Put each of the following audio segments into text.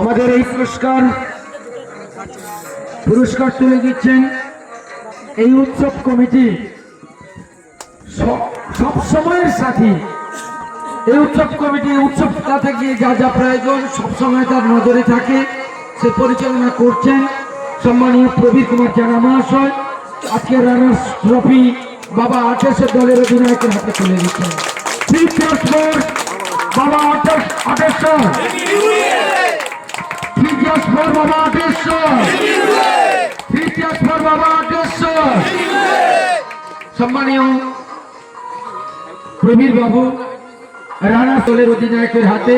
আমাদের এই পুরস্কার পুরস্কার তুলে দিচ্ছেন এই উৎসব কমিটি। সব সময়ের সাথী। এই উৎসব কমিটি, উৎসবটা থেকে যা যা প্রয়োজন সবসময় তার নজরে থাকে। সে পরিচালনা করছেন সম্মানীয় প্রবীর কুমার জানা মহাশয়। আজকে রানার্স ট্রফি বাবা আটেশের দলের অধিনায়কের হাতে তুলে দিচ্ছেন। বাবা আটেশ্বর Three cheers for বাবা আটেশ্বর Three cheers বাবা আটেশ্বর সম্মানীয় প্রবীর বাবু রানা দলের অধিনায়কের হাতে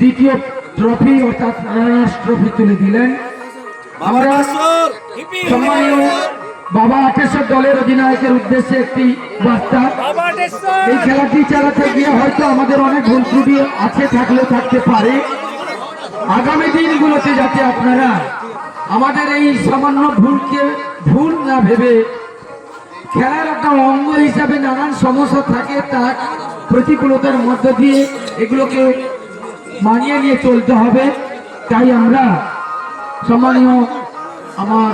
দ্বিতীয় ট্রফি অর্থাৎ রানার্স ট্রফি তুলে দিলেন। আমরা সম্মানীয় বাবা আটেশ্বর দলের অধিনায়কের উদ্দেশ্যে একটি বার্তা। এই খেলাটি চালাতে গিয়ে হয়তো আমাদের অনেক ভুল ত্রুটি আছে থাকলেও থাকতে পারে। আগামী দিনগুলোতে যাতে আপনারা আমাদের এই সামান্য ভুলকে ভুল না ভেবে খেলার একটা অঙ্গ হিসাবে নানান সমস্যা থাকে তার প্রতিকূলতার মধ্য দিয়ে এগুলোকে মানিয়ে নিয়ে চলতে হবে। তাই আমরা সম্মানীয় আমার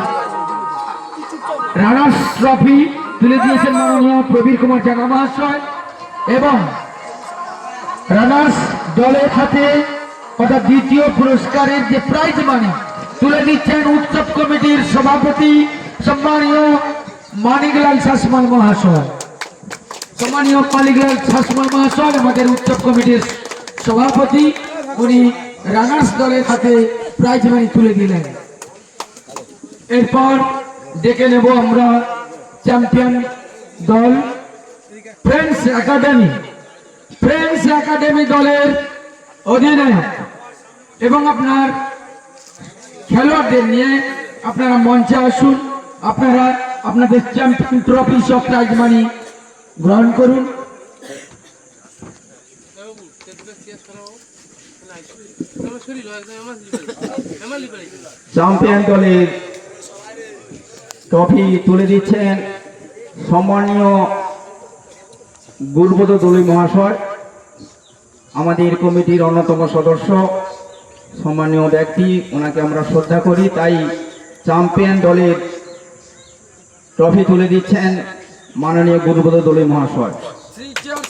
রানার্স ট্রফি তুলে দিয়েছেন মাননীয় প্রবীর কুমার জানা মহাশয় এবং রানার্স দলের হাতে অর্থাৎ দ্বিতীয় পুরস্কারের যে প্রাইজ মানি তুলে দিচ্ছেন উৎসব কমিটির সভাপতি সম্মানীয় মানিকলাল শাসমাল মহাশয়। সম্মানীয় মানিকলাল শাসমাল মহাশয় আমাদের উৎসব কমিটির সভাপতি, উনি রানার্স দলের হাতে প্রাইজ মানি তুলে দিলেন। এরপর ডেকে নেব আমরা চ্যাম্পিয়ন দল ফ্রেন্ডস একাডেমি। ফ্রেন্ডস একাডেমি দলের অধিনায়ক এবং আপনার খেলোয়াড়দের নিয়ে আপনারা মঞ্চে আসুন, আপনারা আপনাদের চ্যাম্পিয়ন ট্রফি সব প্রাইজ মানি গ্রহণ করুন। চ্যাম্পিয়ন দলের ট্রফি তুলে দিচ্ছেন সম্মানীয় গুরুবোধ দলই মহাশয় আমাদের কমিটির অন্যতম সদস্য সম্মানীয় ব্যক্তি ওনাকে আমরা শ্রদ্ধা করি তাই চ্যাম্পিয়ন দলের ট্রফি তুলে দিচ্ছেন মাননীয় গুরুবোধ দলই মহাশয়। Three cheers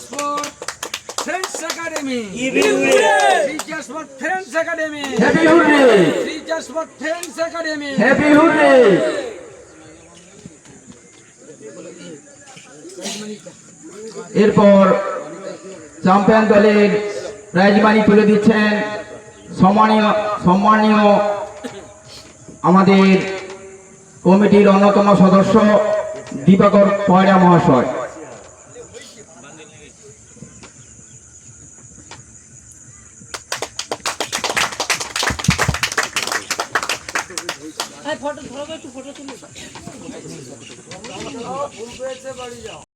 এরপর চ্যাম্পিয়ন দলের প্রাইজ মানি তুলে দিচ্ছেন সম্মানীয় সম্মানীয় আমাদের কমিটির অন্যতম সদস্য দীপাকর পয়রা মহাশয়। ফটো, ধরো একটু, ফটো তুলি